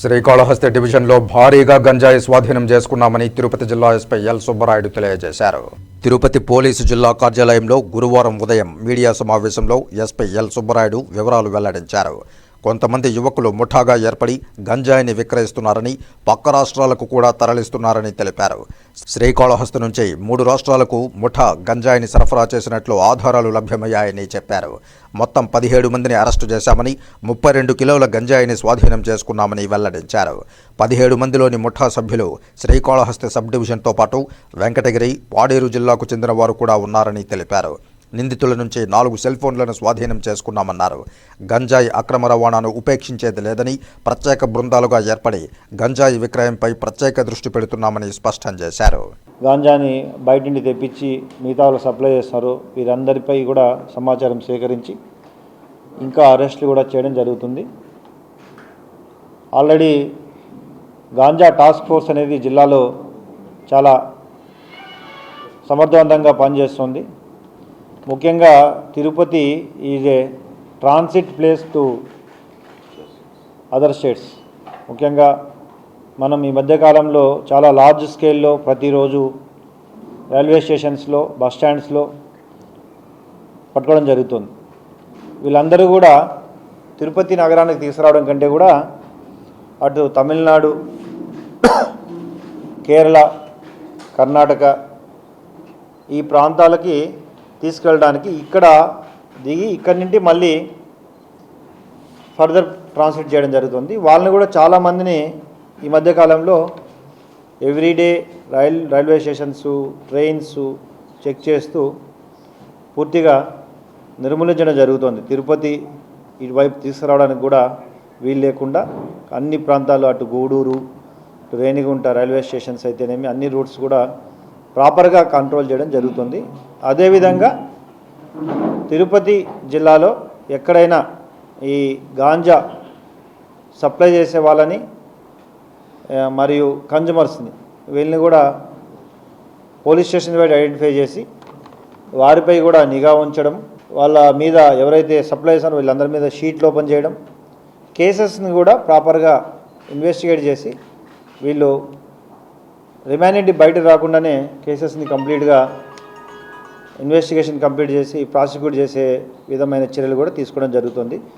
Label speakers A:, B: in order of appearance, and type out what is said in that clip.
A: శ్రీకాళహస్తి డివిజన్లో భారీగా గంజాయి స్వాధీనం చేసుకున్నామని తిరుపతి జిల్లా ఎస్పీ ఎల్ సుబ్బరాయుడు తెలియజేశారు. తిరుపతి పోలీసు జిల్లా కార్యాలయంలో గురువారం ఉదయం మీడియా సమావేశంలో ఎస్పీ ఎల్ సుబ్బరాయుడు వివరాలు వెల్లడించారు. కొంతమంది యువకులు ముఠాగా ఏర్పడి గంజాయిని విక్రయిస్తున్నారని పక్క రాష్ట్రాలకు కూడా తరలిస్తున్నారని తెలిపారు. శ్రీకాళహస్తి నుంచి మూడు రాష్ట్రాలకు ముఠా గంజాయిని సరఫరా చేసినట్లు ఆధారాలు లభ్యమయ్యాయని చెప్పారు. మొత్తం పదిహేడు మందిని అరెస్టు చేశామని ముప్పై రెండు కిలోల గంజాయిని స్వాధీనం చేసుకున్నామని వెల్లడించారు. పదిహేడు మందిలోని ముఠా సభ్యులు శ్రీకాళహస్తి సబ్ డివిజన్తో పాటు వెంకటగిరి పాడేరు జిల్లాకు చెందిన వారు కూడా ఉన్నారని తెలిపారు. నిందితుల నుంచి నాలుగు సెల్ ఫోన్లను స్వాధీనం చేసుకున్నామన్నారు. గంజాయి అక్రమ రవాణాను ఉపేక్షించేది లేదని ప్రత్యేక బృందాలుగా ఏర్పడి గంజాయి విక్రయంపై ప్రత్యేక దృష్టి పెడుతున్నామని స్పష్టం చేశారు.
B: గాంజాని బయట నుండి తెప్పించి మిగతా సప్లై చేస్తారు. వీరందరిపై కూడా సమాచారం సేకరించి ఇంకా అరెస్టులు కూడా చేయడం జరుగుతుంది. ఆల్రెడీ గాంజా టాస్క్ ఫోర్స్ అనేది జిల్లాలో చాలా సమర్థవంతంగా పనిచేస్తుంది. ముఖ్యంగా Tirupati is a transit place to other states ముఖ్యంగా మనం ఈ మధ్యకాలంలో చాలా లార్జ్ స్కేల్లో ప్రతిరోజు రైల్వే స్టేషన్స్లో బస్ స్టాండ్స్లో పట్టుకోవడం జరుగుతుంది. వీళ్ళందరూ కూడా తిరుపతి నగరానికి తీసుకురావడం కంటే కూడా అటు తమిళనాడు కేరళ కర్ణాటక ఈ ప్రాంతాలకి తీసుకెళ్ళడానికి ఇక్కడ దిగి ఇక్కడి నుండి మళ్ళీ ఫర్దర్ ట్రాన్స్లేట్ చేయడం జరుగుతుంది. వాళ్ళని కూడా చాలామందిని ఈ మధ్యకాలంలో everyday rail railway stations trains check చేస్తూ పూర్తిగా నిర్మూలించడం జరుగుతుంది. తిరుపతి ఇటువైపు తీసుకురావడానికి కూడా వీలు లేకుండా అన్ని ప్రాంతాలు అటు గూడూరు ఇటు రేణిగుంట రైల్వే స్టేషన్స్ అయితేనేమి అన్ని రూట్స్ కూడా ప్రాపర్గా కంట్రోల్ చేయడం జరుగుతుంది. అదేవిధంగా తిరుపతి జిల్లాలో ఎక్కడైనా ఈ గాంజా సప్లై చేసే వాళ్ళని మరియు కన్జ్యూమర్స్ని వీళ్ళని కూడా పోలీస్ స్టేషన్ వైపు ఐడెంటిఫై చేసి వారిపై కూడా నిఘా ఉంచడం వాళ్ళ మీద ఎవరైతే సప్లై చేస్తారో వీళ్ళందరి మీద షీట్లు ఓపెన్ చేయడం కేసెస్ని కూడా ప్రాపర్గా ఇన్వెస్టిగేట్ చేసి వీళ్ళు రిమాండ్ బయట రాకుండానే కేసెస్ని కంప్లీట్గా ఇన్వెస్టిగేషన్ కంప్లీట్ చేసి ప్రాసిక్యూట్ చేసే విధమైన చర్యలు కూడా తీసుకోవడం జరుగుతుంది.